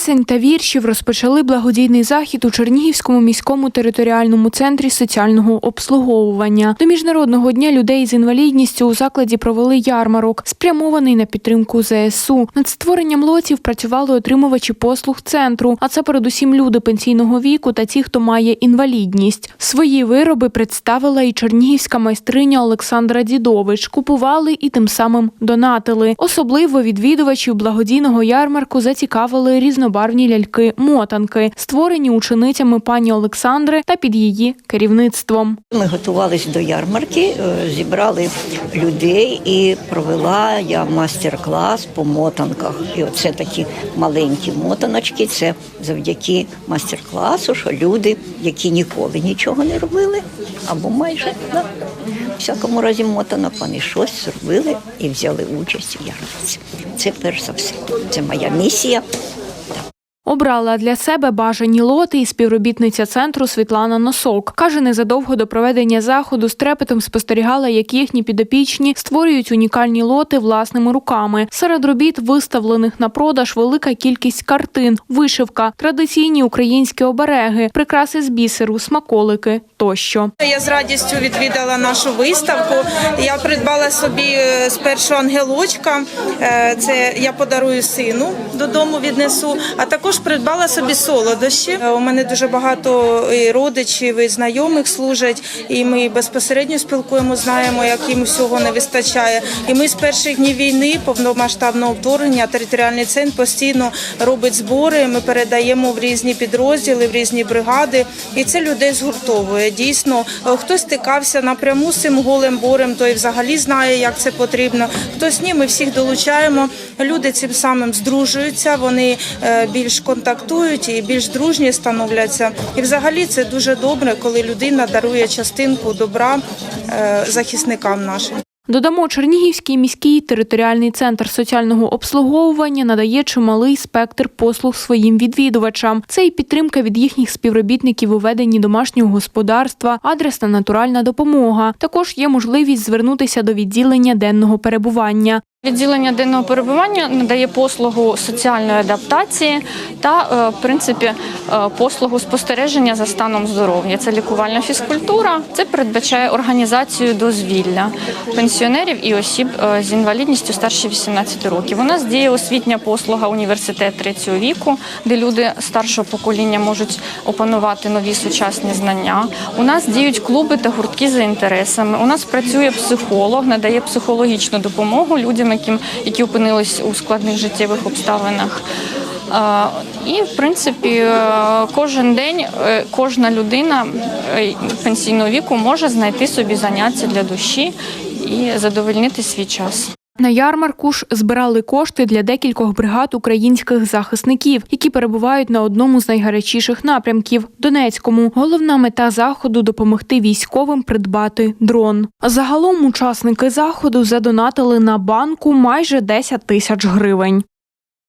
пісень та віршів розпочали благодійний захід у Чернігівському міському територіальному центрі соціального обслуговування. До міжнародного дня людей з інвалідністю у закладі провели ярмарок, спрямований на підтримку ЗСУ. Над створенням лотів працювали отримувачі послуг центру, а це передусім люди пенсійного віку та ті, хто має інвалідність. Свої вироби представила і чернігівська майстриня Олександра Дідович. Купували і тим самим донатили. Особливо відвідувачів благодійного ярмарку зацікавили різнобарвні ляльки-мотанки, створені ученицями пані Олександри та під її керівництвом. Ми готувалися до ярмарки, е, зібрали людей і провела я майстер-клас по мотанках. І оце такі маленькі мотаночки. Це завдяки майстер-класу, що люди, які ніколи нічого не робили, або майже да, в всякому разі мотанок, вони щось зробили і взяли участь у ярмарці. Це перш за все. Це моя місія. Обрала для себе бажані лоти і співробітниця центру Світлана Носок. Каже, незадовго до проведення заходу з трепетом спостерігала, як їхні підопічні створюють унікальні лоти власними руками. Серед робіт, виставлених на продаж, велика кількість картин, вишивка, традиційні українські обереги, прикраси з бісеру, смаколики тощо. Я з радістю відвідала нашу виставку. Я придбала собі е, спершу ангелочка. е, Це я подарую сину додому, віднесу. А також придбала собі солодощі. Е, У мене дуже багато і родичів і знайомих служать, і ми безпосередньо спілкуємо, знаємо, як їм всього не вистачає. І ми з перших днів війни, повномасштабного вторгнення, територіальний центр постійно робить збори. Ми передаємо в різні підрозділи, в різні бригади, і це людей згуртовує. Дійсно, е, хтось стикався напряму з цим голим борем, той взагалі знає, як це потрібно. Хтось ні, ми всіх долучаємо. Люди цим самим здружуються, вони е, більш контактують і більш дружні становляться. І взагалі це дуже добре, коли людина дарує частинку добра е, захисникам нашим. Додамо, Чернігівський міський територіальний центр соціального обслуговування надає чималий спектр послуг своїм відвідувачам. Це і підтримка від їхніх співробітників у веденні домашнього господарства, адресна натуральна допомога. Також є можливість звернутися до відділення денного перебування. Відділення денного перебування надає послугу соціальної адаптації та, е, в принципі, е, послугу спостереження за станом здоров'я. Це лікувальна фізкультура. Це передбачає організацію дозвілля пенсіонерів і осіб е, з інвалідністю старше 18 років. У нас діє освітня послуга університет третього віку, де люди старшого покоління можуть опанувати нові сучасні знання. У нас діють клуби та гуртки за інтересами. У нас працює психолог, надає психологічну допомогу людям, які опинились у складних життєвих обставинах. І, в принципі, е, кожен день е, кожна людина е, пенсійного віку може знайти собі заняття для душі і задовольнити свій час. На ярмарку ж збирали кошти для декількох бригад українських захисників, які перебувають на одному з найгарячіших напрямків Донецькому. Головна мета заходу допомогти військовим придбати дрон. Загалом учасники заходу задонатили на банку майже 10 тисяч гривень.